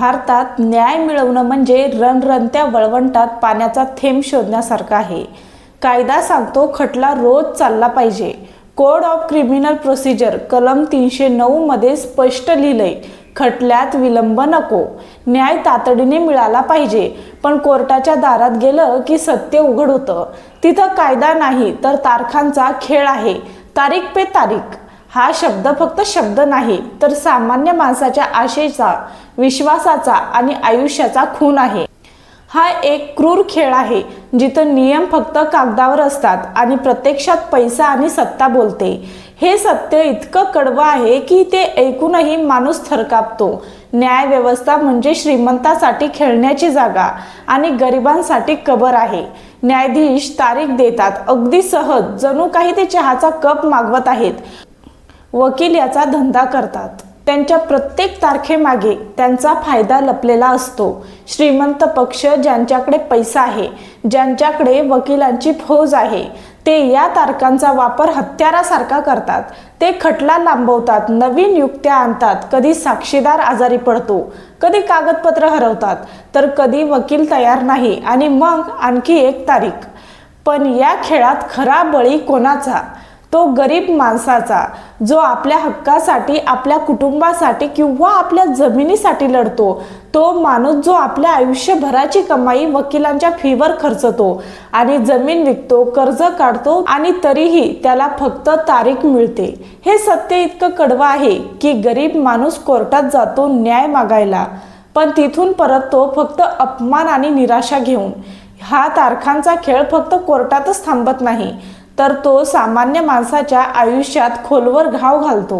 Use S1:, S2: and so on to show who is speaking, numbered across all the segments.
S1: भारतात न्याय मिळवणं म्हणजे रणरणत्या वळवंटात पाण्याचा थेंब शोधण्यासारखं आहे. कायदा सांगतो खटला रोज चालला पाहिजे. कोड ऑफ क्रिमिनल प्रोसिजर कलम तीनशे नऊमध्ये स्पष्ट लिहिलंय खटल्यात विलंब नको. न्याय तातडीने मिळाला पाहिजे. पण कोर्टाच्या दारात गेलं की सत्य उघड होतं. तिथं कायदा नाही तर तारखांचा खेळ आहे. तारीख पे तारीख. हा शब्द फक्त शब्द नाही तर सामान्य माणसाच्या आशेचा विश्वासाचा आणि आयुष्याचा खून आहे. हा एक क्रूर खेळ आहे जिथं नियम फक्त कागदावर असतात आणि प्रत्यक्षात पैसा आणि सत्ता बोलते. हे सत्य इतकं कडवं आहे की ते ऐकूनही माणूस थरकापतो. न्याय व्यवस्था म्हणजे श्रीमंतासाठी खेळण्याची जागा आणि गरिबांसाठी कबर आहे. न्यायाधीश तारीख देतात अगदी सहज जणू काही ते चहाचा कप मागवत आहेत. वकील याचा धंदा करतात. त्यांच्या प्रत्येक तारखेमागे त्यांचा फायदा लपलेला असतो. श्रीमंत पक्ष ज्यांच्याकडे पैसा आहे ज्यांच्याकडे वकिलांची फौज आहे ते या तारखांचा वापर हत्यारासारखा करतात. ते खटला लांबवतात नवीन युक्त्या आणतात कधी साक्षीदार आजारी पडतो कधी कागदपत्र हरवतात तर कधी वकील तयार नाही आणि मग आणखी एक तारीख. पण या खेळात खरा बळी कोणाचा? तो गरीब माणसाचा जो आपल्या हक्कासाठी आपल्या कुटुंबासाठी किंवा आपल्या जमिनीसाठी लढतो तो माणूस जो आपल्या आयुष्यभराची कमाई वकिलांच्या फीवर खर्चतो आणि जमीन विकतो कर्ज काढतो आणि तरीही त्याला फक्त तारीख मिळते. हे सत्य इतकं कडवं आहे की गरीब माणूस कोर्टात जातो न्याय मागायला पण तिथून परत तो फक्त अपमान आणि निराशा घेऊन. हा तारखांचा खेळ फक्त कोर्टातच थांबत नाही तर तो सामान्य माणसाच्या आयुष्यात खोलवर घाव घालतो.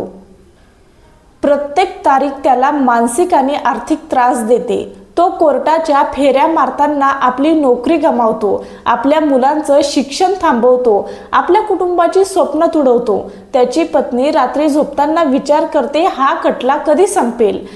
S1: प्रत्येक तारीख त्याला मानसिक आणि आर्थिक त्रास देते. तो कोर्टाच्या फेऱ्या मारताना आपली नोकरी गमावतो आपल्या मुलांचं शिक्षण थांबवतो आपल्या कुटुंबाची स्वप्न तुडवतो. त्याची पत्नी रात्री झोपताना विचार करते हा खटला कधी संपेल?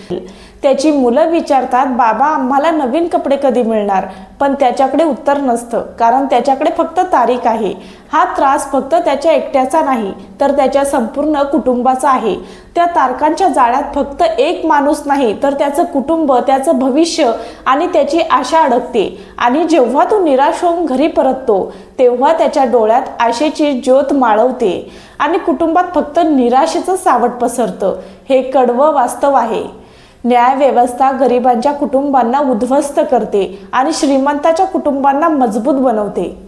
S1: त्याची मुलं विचारतात बाबा आम्हाला नवीन कपडे कधी मिळणार? पण त्याच्याकडे उत्तर नसतं कारण त्याच्याकडे फक्त तारीख आहे. हा त्रास फक्त त्याच्या एकट्याचा नाही तर त्याच्या संपूर्ण कुटुंबाचा आहे. त्या तारकांच्या जाळ्यात फक्त एक माणूस नाही तर त्याचं कुटुंब त्याचं भविष्य आणि त्याची आशा अडकते. आणि जेव्हा तो निराश होऊन घरी परततो तेव्हा त्याच्या डोळ्यात आशेची ज्योत माळवते. आणि कुटुंबात फक्त निराशेचं सावट पसरतं. हे कडवं वास्तव आहे. न्याय व्यवस्था गरिबांच्या कुटुंबांना उद्ध्वस्त करते आणि श्रीमंताच्या कुटुंबांना मजबूत बनवते.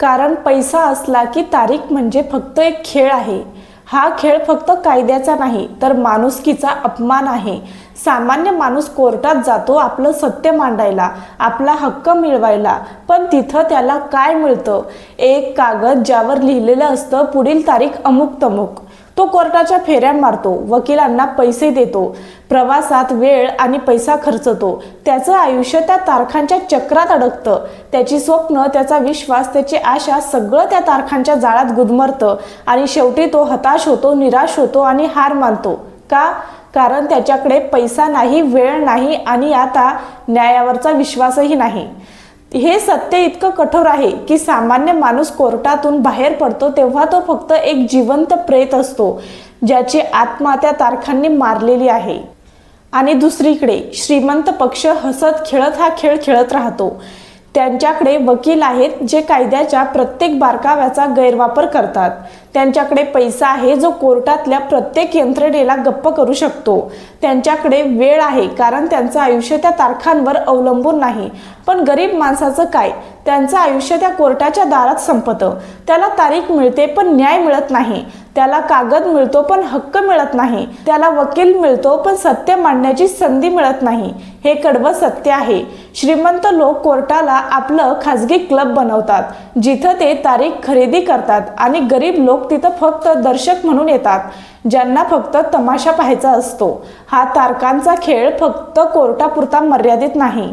S1: कारण पैसा असला की तारीख म्हणजे फक्त एक खेळ आहे. हा खेळ फक्त कायद्याचा नाही तर माणुसकीचा अपमान आहे. सामान्य माणूस कोर्टात जातो आपलं सत्य मांडायला आपला हक्क मिळवायला पण तिथं त्याला काय मिळतं? एक कागद ज्यावर लिहिलेलं असतं पुढील तारीख अमुक तमुक. तो कोर्टाच्या फेऱ्या मारतो. वकिलांना पैसे देतो. प्रवासात वेळ आणि पैसा खर्चतो. त्याचं आयुष्य त्या तारखांच्या चक्रात अडकतं. त्याची स्वप्न त्याचा विश्वास त्याची आशा सगळं त्या तारखांच्या जाळ्यात गुदमरतं. आणि शेवटी तो हताश होतो निराश होतो आणि हार मानतो. का? कारण त्याच्याकडे पैसा नाही वेळ नाही आणि आता न्यायावरचा विश्वासही नाही. हे सत्य इतकं कठोर आहे की सामान्य माणूस कोर्टातून बाहेर पडतो तेव्हा तो फक्त एक जिवंत प्रेत असतो ज्याची आत्मा त्या तारखांनी मारलेली आहे. आणि दुसरीकडे श्रीमंत पक्ष हसत खेळत हा खेळ खेळत राहतो. त्यांच्याकडे वकील आहेत जे कायद्याच्या प्रत्येक बारकाव्याचा गैरवापर करतात. त्यांच्याकडे पैसा आहे जो कोर्टातल्या प्रत्येक यंत्रणेला गप्प करू शकतो. त्यांच्याकडे वेळ आहे कारण त्यांचं आयुष्य त्या तारखांवर अवलंबून नाही. पण गरीब माणसाचं काय? त्यांचं आयुष्य त्या कोर्टाच्या दारात संपतं. त्याला तारीख मिळते पण न्याय मिळत नाही. त्याला कागद मिळतो पण हक्क मिळत नाही. त्याला वकील मिळतो पण सत्य मांडण्याची संधी मिळत नाही. हे कडवं सत्य आहे. श्रीमंत लोक कोर्टाला आपलं खाजगी क्लब बनवतात जिथं ते तारीख खरेदी करतात आणि गरीब लोक तिथं फक्त दर्शक म्हणून येतात ज्यांना फक्त तमाशा पाहायचा असतो. हा तारकांचा खेळ फक्त कोर्टापुरता मर्यादित नाही.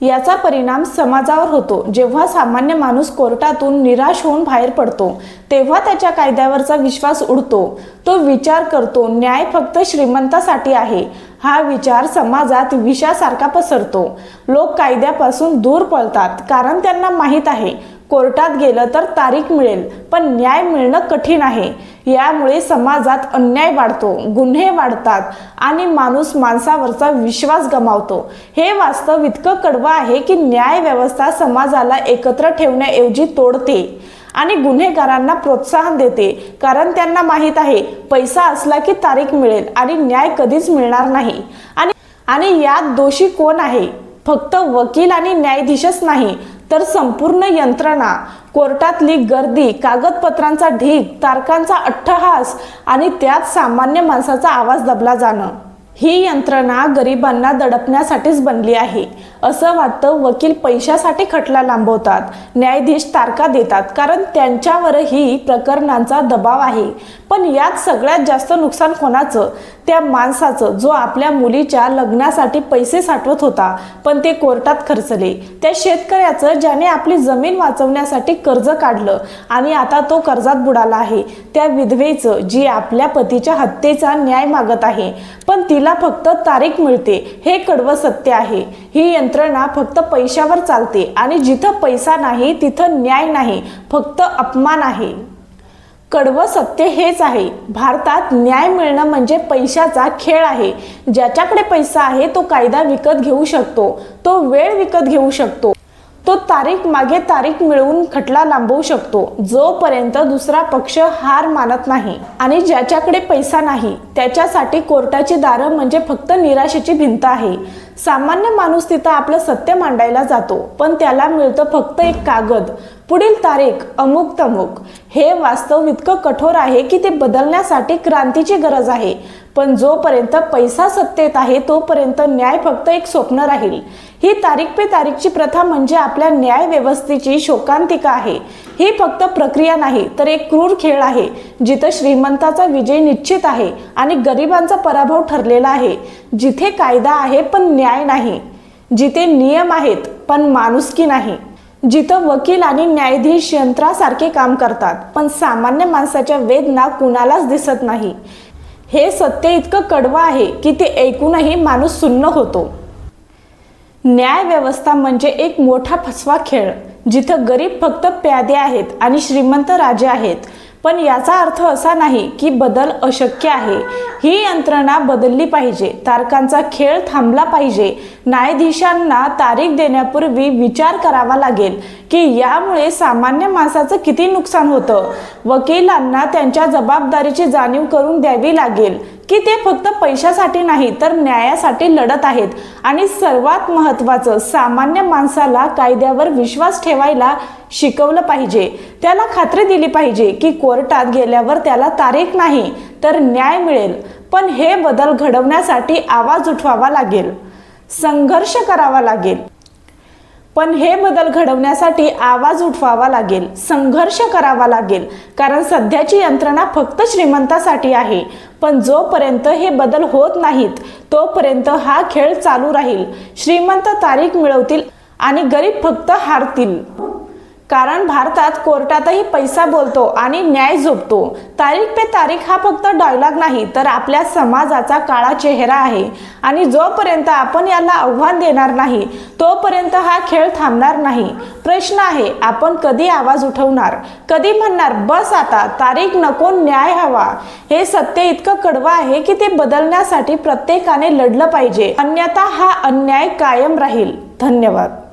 S1: याचा परिणाम समाजावर होतो. जेव्हा सामान्य माणूस कोर्टातून निराश होऊन बाहेर पडतो तेव्हा त्याच्या कायद्यावरचा विश्वास उडतो. तो विचार करतो न्याय फक्त श्रीमंतासाठी आहे. हा विचार समाजात विषासारखा पसरतो. लोक कायद्यापासून दूर पळतात कारण त्यांना माहीत आहे कोर्टात गेलं तर तारीख मिळेल पण न्याय मिळणं कठीण आहे. यामुळे समाजात अन्याय वाढतो गुन्हे वाढतात आणि माणूस माणसावरचा विश्वास गमावतो. हे वास्तव इतकं कडवं आहे की न्याय व्यवस्था समाजाला एकत्र ठेवण्याऐवजी तोडते आणि गुन्हेगारांना प्रोत्साहन देते. कारण त्यांना माहीत आहे पैसा असला की तारीख मिळेल आणि न्याय कधीच मिळणार नाही. आणि आणि यात दोषी कोण आहे? फक्त वकील आणि न्यायाधीशच नाही तर संपूर्ण यंत्रणा कोर्टातली गर्दी कागदपत्रांचा ढीग तारकांचा अट्टहास आणि त्यात सामान्य माणसाचा आवाज दबला जाणं. ही यंत्रणा गरिबांना दडपण्यासाठीच बनली आहे असं वाटतं वकील पैशासाठी खटला लांबवतात न्यायाधीश तारका देतात कारण त्यांच्यावरही प्रकरणांचा दबाव आहे. पण यात सगळ्यात जास्त नुकसान कोणाचं? त्या माणसाचं जो आपल्या मुलीच्या लग्नासाठी पैसे साठवत होता पण ते कोर्टात खर्चले. त्या शेतकऱ्याचं ज्याने आपली जमीन वाचवण्यासाठी कर्ज काढलं आणि आता तो कर्जात बुडाला आहे. त्या विधवेचं जी आपल्या पतीच्या हत्येचा न्याय मागत आहे पण तिला फक्त तारीख मिळते हे कडवं सत्य आहे. ही यंत्रणा फक्त पैशावर चालते आणि जिथं पैसा नाही तिथं न्याय नाही फक्त अपमान आहे. कडवं सत्य हेच आहे. भारतात न्याय मिळणं म्हणजे पैशाचा खेळ आहे. ज्याच्याकडे पैसा आहे तो कायदा विकत घेऊ शकतो. तो वेळ विकत घेऊ शकतो. तो तारीख मागे तारीख मिळवून खटला लांबवू शकतो. जोपर्यंत दुसरा पक्ष हार मानत नाही आणि ज्याच्याकडे पैसा नाही त्याच्यासाठी कोर्टाची दारं म्हणजे फक्त निराशेची भिंत आहे. सामान्य माणूस तिथं आपलं सत्य मांडायला जातो पण त्याला मिळतं फक्त एक कागद. पुढील तारीख अमुक तमुक. हे वास्तव इतकं कठोर आहे की ते बदलण्यासाठी क्रांतीची गरज आहे. पण जोपर्यंत पैसा सत्तेत आहे तोपर्यंत न्याय फक्त एक स्वप्न राहील. ही तारीख पे तारीखची प्रथा म्हणजे आपल्या न्याय व्यवस्थेची शोकांतिका आहे. ही फक्त प्रक्रिया नाही तर एक क्रूर खेळ आहे जिथं श्रीमंताचा विजय निश्चित आहे आणि गरिबांचा पराभव ठरलेला आहे. जिथे कायदा आहे पण न्याय नाही. जिथे नियम आहेत पण माणुसकी नाही. जिथं वकील आणि न्यायाधीश यंत्रासारखे काम करतात पण सामान्य माणसाच्या वेदना कुणालाच दिसत नाही. हे सत्य इतकं कडवं आहे की ते ऐकूनही माणूस सुन्न होतो. न्याय व्यवस्था म्हणजे एक मोठा फसवा खेळ जिथं गरीब फक्त प्यादे आहेत आणि श्रीमंत राजे आहेत. पण याचा अर्थ असा नाही की बदल अशक्य आहे. ही यंत्रणा बदलली पाहिजे तारकांचा खेळ थांबला पाहिजे. न्यायाधीशांना तारीख देण्यापूर्वी विचार करावा लागेल की यामुळे सामान्य माणसाचं किती नुकसान होतं? वकिलांना त्यांच्या जबाबदारीची जाणीव करून द्यावी लागेल. की ते फक्त पैशासाठी नाही तर न्यायासाठी लढत आहेत. आणि सर्वात महत्त्वाचं सामान्य माणसाला कायद्यावर विश्वास ठेवायला शिकवलं पाहिजे. त्याला खात्री दिली पाहिजे की कोर्टात गेल्यावर त्याला तारीख नाही तर न्याय मिळेल. पण हे बदल घडवण्यासाठी आवाज उठवावा लागेल. संघर्ष करावा लागेल. पण हे बदल घडवण्यासाठी आवाज उठवावा लागेल संघर्ष करावा लागेल कारण सध्याची यंत्रणा फक्त श्रीमंतासाठी आहे. पण जोपर्यंत हे बदल होत नाहीत तोपर्यंत हा खेळ चालू राहील. श्रीमंत तारीख मिळवतील आणि गरीब फक्त हारतील. कारण भारतात कोर्टातही पैसा बोलतो आणि न्याय झोपतो. तारीख पे तारीख हा फक्त डायलॉग नाही तर आपल्या समाजाचा काळा चेहरा आहे. आणि जोपर्यंत आपण याला आव्हान देणार नाही तोपर्यंत हा खेळ थांबणार नाही. प्रश्न आहे आपण कधी आवाज उठवणार? कधी म्हणणार बस आता तारीख नको न्याय हवा. हे सत्य इतकं कडवं आहे की ते बदलण्यासाठी प्रत्येकाने लढलं पाहिजे. अन्यथा हा अन्याय कायम राहील. धन्यवाद.